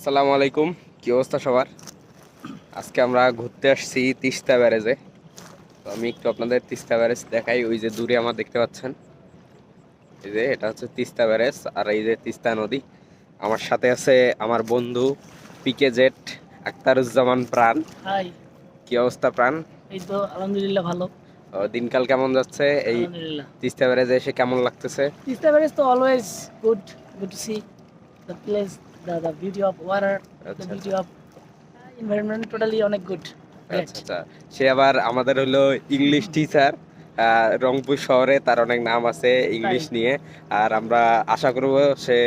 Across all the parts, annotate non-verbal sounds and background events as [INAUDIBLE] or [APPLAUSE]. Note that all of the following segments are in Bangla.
আসসালামু আলাইকুম। কি অবস্থা সবার? আজকে আমরা ঘুরতে আসছি তিস্তা ব্যারেজে। তো আমি একটু আপনাদের তিস্তা ব্যারেজ দেখাই। ওই যে দূরে আমার দেখতে পাচ্ছেন। এই যে এটা হচ্ছে তিস্তা ব্যারেজ আর এই যে তিস্তা নদী। আমার সাথে আছে আমার বন্ধু পিকে জেট আক্তারুজ্জামান প্রাণ। কি অবস্থা প্রাণ? এই তো আলহামদুলিল্লাহ ভালো। দিনকাল কেমন যাচ্ছে? এই তিস্তা ব্যারেজে এসে কেমন লাগতেছে? তিস্তা ব্যারেজ তো always good good to see the place the the beauty of water the আচ্ছা বিউটি অফ এনভায়রনমেন্ট টোটালি অনেক গুড আচ্ছা আচ্ছা। সে আবার আমাদের হলো ইংলিশ টিচার রংপুর শহরে তার অনেক নাম আছে ইংলিশ নিয়ে। আর আমরা আশা করব সে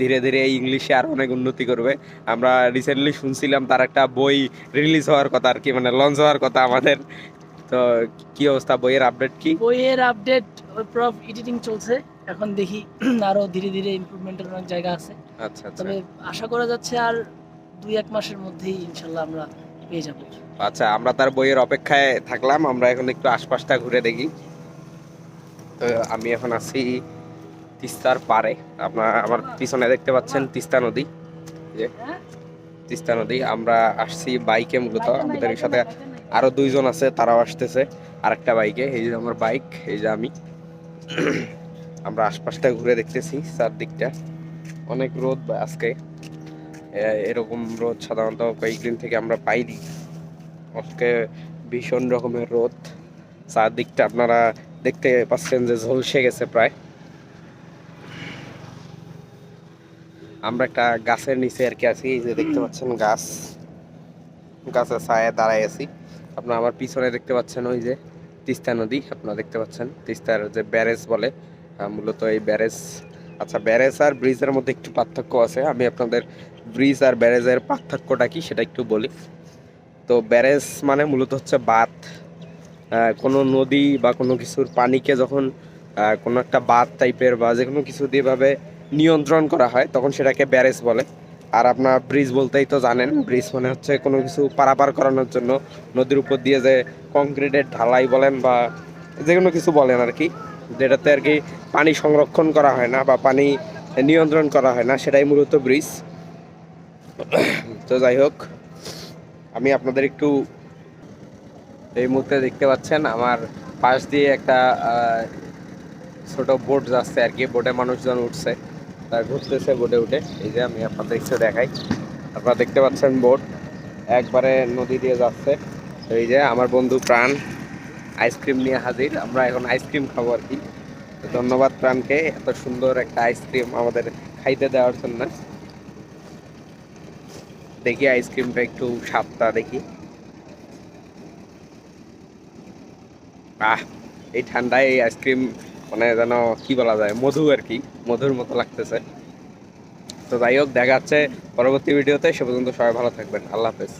ধীরে ধীরে ইংলিশে আর অনেক উন্নতি করবে। আমরা রিসেন্টলি শুনছিলাম তার একটা বই রিলিজ হওয়ার কথা আর কি মানে লঞ্চ হওয়ার কথা আমাদের। তো কি অবস্থা বইয়ের আপডেট কি? বইয়ের আপডেট প্রফ এডিটিং চলছে। এখন দেখি [CLEARS THROAT] আরও ধীরে ধীরে ইমপ্রুভমেন্টের অনেক জায়গা আছে। আচ্ছা আচ্ছা। তবে আশা করা যাচ্ছে আর দুই এক মাসের মধ্যেই ইনশাল্লাহ আমরা পেয়ে যাব। আচ্ছা আমরা তার বইয়ের অপেক্ষায় থাকলাম আমরা এখন একটু আশপাশটা ঘুরে দেখি। তো আমি এখন আছি তিস্তার পারে আপনার আমার পিছনে দেখতে পাচ্ছেন তিস্তা নদী। যে তিস্তা নদী আমরা আসছি বাইকে মূলত। আমাদের সাথে আরও দুইজন আছে তারাও আসতেছে। আরেকটা বাইকে এই যে আমার বাইক এই যে আমি। আমরা আশপাশটা ঘুরে দেখতেছি, চারদিকটা। অনেক রোদ আজকে। এরকম রোদ সাধারণত কয়েকদিন থেকে আমরা পাইনি। আজকে ভীষণ রকমের রোদ। চারদিকটা আপনারা দেখতে পাচ্ছেন যে ঝলসে গেছে প্রায়। আমরা একটা গাছের নিচে আর কি আছি, এই যে দেখতে পাচ্ছেন গাছ। গাছের ছায়ায় দাঁড়ায় আছি। আপনার আমার পিছনে দেখতে পাচ্ছেন ওই যে তিস্তা নদী, আপনারা দেখতে পাচ্ছেন। তিস্তার যে ব্যারেজ বলে মূলত এই ব্যারেজ আচ্ছা ব্যারেজ আর ব্রিজের মধ্যে একটু পার্থক্য আছে। আমি আপনাদের ব্রিজ আর ব্যারেজের পার্থক্যটা কি সেটা একটু বলি। তো ব্যারেজ মানে মূলত হচ্ছে বাঁধ। কোনো নদী বা কোনো কিছুর পানিকে যখন কোনো একটা বাঁধ টাইপের বা যে কোনো কিছু দিয়েভাবে নিয়ন্ত্রণ করা হয়, তখন সেটাকে ব্যারেজ বলে। আর আপনার ব্রিজ বলতেই তো জানেন, ব্রিজ মানে হচ্ছে কোনো কিছু পারাপার করানোর জন্য নদীর উপর দিয়ে যে কংক্রিটের ঢালাই বলেন বা যে কোনো কিছু বলেন আর কি। যেটাতে আর কি পানি সংরক্ষণ করা হয় না বা পানি নিয়ন্ত্রণ করা হয় না, সেটাই মূলত ব্রিজ। তো যাই হোক, আমি আপনাদের একটু এই মুহূর্তে দেখতে পাচ্ছেন, আমার পাশ দিয়ে একটা ছোট বোট যাচ্ছে আর কি, বোটে মানুষজন উঠছে, তারা ঘুরতেছে বোটে উঠে। এই যে আমি আপনাদের একটু দেখাই। আপনারা দেখতে পাচ্ছেন বোট, একবারে নদী দিয়ে যাচ্ছে। এই যে আমার বন্ধু প্রাণ। আইসক্রিম নিয়ে হাজির। আমরা এখন আইসক্রিম খাব আর কি। ধন্যবাদ প্রাণকে এত সুন্দর একটা আইসক্রিম আমাদের খাইতে দেওয়ার জন্য। দেখি আইসক্রিমটা একটু স্বাদটা দেখি। আহ, এই ঠান্ডায় এই আইসক্রিম মানে যেন কি বলা যায়, মধু আর কি, মধুর মতো লাগতেছে। তো যাই হোক, দেখা যাচ্ছে পরবর্তী ভিডিওতে। সে পর্যন্ত সবাই ভালো থাকবেন। আল্লাহ হাফেজ।